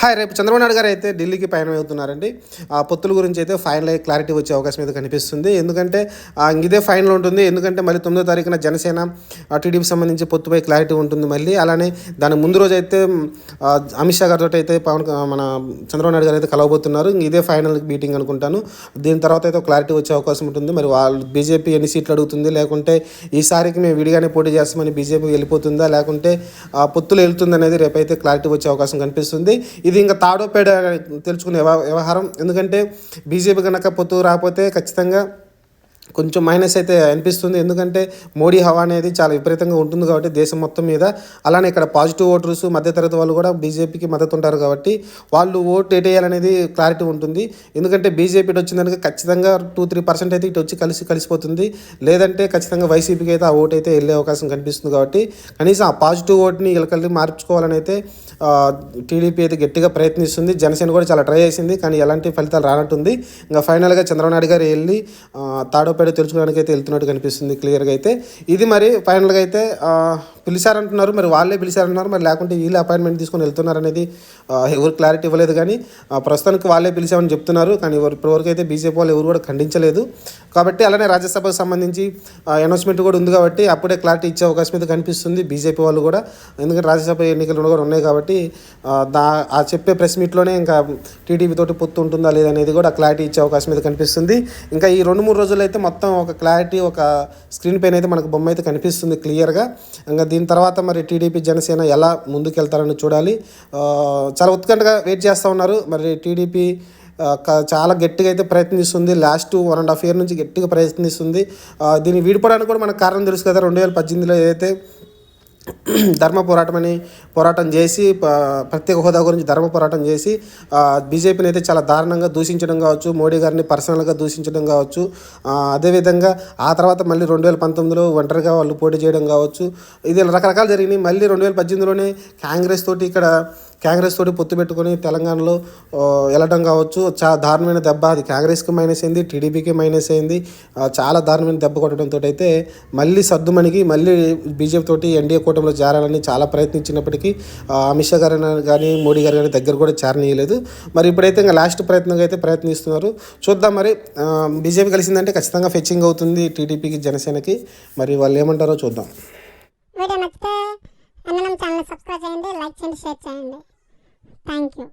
Hi రేపు చంద్రబాబు నాయుడు గారు అయితే ఢిల్లీకి పయనం అవుతున్నారండి. ఆ పొత్తుల గురించి అయితే ఫైనల్ క్లారిటీ వచ్చే అవకాశం అయితే కనిపిస్తుంది. ఎందుకంటే ఇదే ఫైనల్ ఉంటుంది. ఎందుకంటే మళ్ళీ తొమ్మిదో తారీఖున జనసేన టీడీపీ సంబంధించి పొత్తుపై క్లారిటీ ఉంటుంది మళ్ళీ. అలానే దాని ముందు రోజు అయితే అమిత్ షా గారితో అయితే పవన్ మన చంద్రబాబు నాయుడు గారు అయితే కలవబోతున్నారు. ఇదే ఫైనల్ మీటింగ్ అనుకుంటాను. దీని తర్వాత అయితే క్లారిటీ వచ్చే అవకాశం ఉంటుంది. మరి వాళ్ళు బీజేపీ ఎన్ని సీట్లు అడుగుతుంది? లేకుంటే ఈసారికి మేము విడిగానే పోటీ చేస్తామని బీజేపీ వెళ్ళిపోతుందా? లేకుంటే ఆ, పొత్తులు వెళ్తుంది అనేది రేపైతే క్లారిటీ వచ్చే అవకాశం కనిపిస్తుంది. ఇది ఇంకా తాడోపేడ తెలుసుకునే వ్యవహారం. ఎందుకంటే బీజేపీ కనుక పొత్తు రాకపోతే ఖచ్చితంగా కొంచెం మైనస్ అయితే అనిపిస్తుంది. ఎందుకంటే మోడీ హవా అనేది చాలా విపరీతంగా ఉంటుంది కాబట్టి దేశం మొత్తం మీద. అలానే ఇక్కడ పాజిటివ్ ఓటర్స్ మధ్యతరగతి వాళ్ళు కూడా బీజేపీకి మద్దతు ఉంటారు కాబట్టి వాళ్ళు ఓటు ఎటేయాలనేది క్లారిటీ ఉంటుంది. ఎందుకంటే బీజేపీ ఇటు వచ్చిందనుక ఖచ్చితంగా టూ త్రీ పర్సెంట్ అయితే ఇటు వచ్చి కలిసి కలిసిపోతుంది. లేదంటే ఖచ్చితంగా వైసీపీకి అయితే ఆ ఓటు అయితే వెళ్ళే అవకాశం కనిపిస్తుంది కాబట్టి కనీసం ఆ పాజిటివ్ ఓట్ని వీళ్ళకి మార్చుకోవాలని అయితే టీడీపీ అయితే గట్టిగా ప్రయత్నిస్తుంది. జనసేన కూడా చాలా ట్రై చేసింది. కానీ ఎలాంటి ఫలితాలు రానట్టుంది. ఇంకా ఫైనల్గా చంద్రబాబు నాయుడు గారు వెళ్ళి తాడో తాడోపేడ తెలుసుకోవడానికి అయితే వెళ్తున్నట్టు కనిపిస్తుంది క్లియర్గా అయితే. ఇది మరి ఫైనల్గా అయితే పిలిచారంటున్నారు. మరి వాళ్ళే పిలిచారంటున్నారు మరి లేకుంటే వీళ్ళు అపాయింట్మెంట్ తీసుకొని వెళ్తున్నారు అనేది ఎవరు క్లారిటీ ఇవ్వలేదు కానీ ప్రస్తుతానికి వాళ్ళే పిలిచామని చెప్తున్నారు. కానీ ఎవరు ఇప్పటివరకు అయితే బీజేపీ వాళ్ళు ఎవరు కూడా ఖండించలేదు. కాబట్టి అలానే రాజ్యసభకు సంబంధించి అనౌన్స్మెంట్ కూడా ఉంది కాబట్టి అప్పుడే క్లారిటీ ఇచ్చే అవకాశం అయితే కనిపిస్తుంది బీజేపీ వాళ్ళు కూడా. ఎందుకంటే రాజ్యసభ ఎన్నికలు కూడా ఉన్నాయి కాబట్టి దా ఆ చెప్పే ప్రెస్ మీట్లోనే ఇంకా టీడీపీ తోటి పొత్తు ఉంటుందా లేదనేది కూడా క్లారిటీ ఇచ్చే అవకాశం అయితే కనిపిస్తుంది. ఇంకా ఈ రెండు మూడు రోజులు అయితే మొత్తం ఒక క్లారిటీ ఒక స్క్రీన్ పైన అయితే మనకు బొమ్మ అయితే కనిపిస్తుంది క్లియర్గా ఇంకా దీని తర్వాత మరి టీడీపీ జనసేన ఎలా ముందుకెళ్తారని చూడాలి. చాలా ఉత్కంఠగా వెయిట్ చేస్తూ ఉన్నారు. మరి టీడీపీ చాలా గట్టిగా అయితే ప్రయత్నిస్తుంది. Last one and half year నుంచి గట్టిగా ప్రయత్నిస్తుంది. దీన్ని వీడిపోవడానికి కూడా మనకు కారణం తెలుసు కదా. రెండు వేల పద్దెనిమిదిలో ఏదైతే ధర్మ పోరాటం అని పోరాటం చేసి ప్రత్యేక హోదా గురించి ధర్మ పోరాటం చేసి బీజేపీని అయితే చాలా దారుణంగా దూషించడం కావచ్చు మోడీ గారిని పర్సనల్గా దూషించడం కావచ్చు అదేవిధంగా ఆ తర్వాత మళ్ళీ రెండు వేల పంతొమ్మిదిలో ఒంటరిగా వాళ్ళు పోటీ చేయడం కావచ్చు ఇది రకరకాలు జరిగినాయి. మళ్ళీ రెండు వేల పద్దెనిమిదిలోనే కాంగ్రెస్ తోటి ఇక్కడ కాంగ్రెస్ తోటి పొత్తు పెట్టుకొని తెలంగాణలో వెళ్ళడం కావచ్చు. చాలా దారుణమైన దెబ్బ. అది కాంగ్రెస్కి మైనస్ అయింది టీడీపీకి మైనస్ అయింది. చాలా దారుణమైన దెబ్బ కొట్టడంతో అయితే మళ్ళీ సర్దుమణికి మళ్ళీ బీజేపీ తోటి ఎన్డీఏ కూటమిలో చేరాలని చాలా ప్రయత్నించినప్పటికీ అమిత్ షా గారు కానీ మోడీ గారు కానీ దగ్గర కూడా చేరనీయలేదు. మరి ఇప్పుడైతే ఇంకా లాస్ట్ ప్రయత్నంగా అయితే ప్రయత్నిస్తున్నారు. చూద్దాం మరి బీజేపీ కలిసిందంటే ఖచ్చితంగా ఫెచ్చింగ్ అవుతుంది టీడీపీకి జనసేనకి. మరి వాళ్ళు ఏమంటారో చూద్దాం. వీడియో నచ్చితే ఛానల్ సబ్స్క్రైబ్ చేయండి. లైక్ షేర్ చేయండి. Thank you.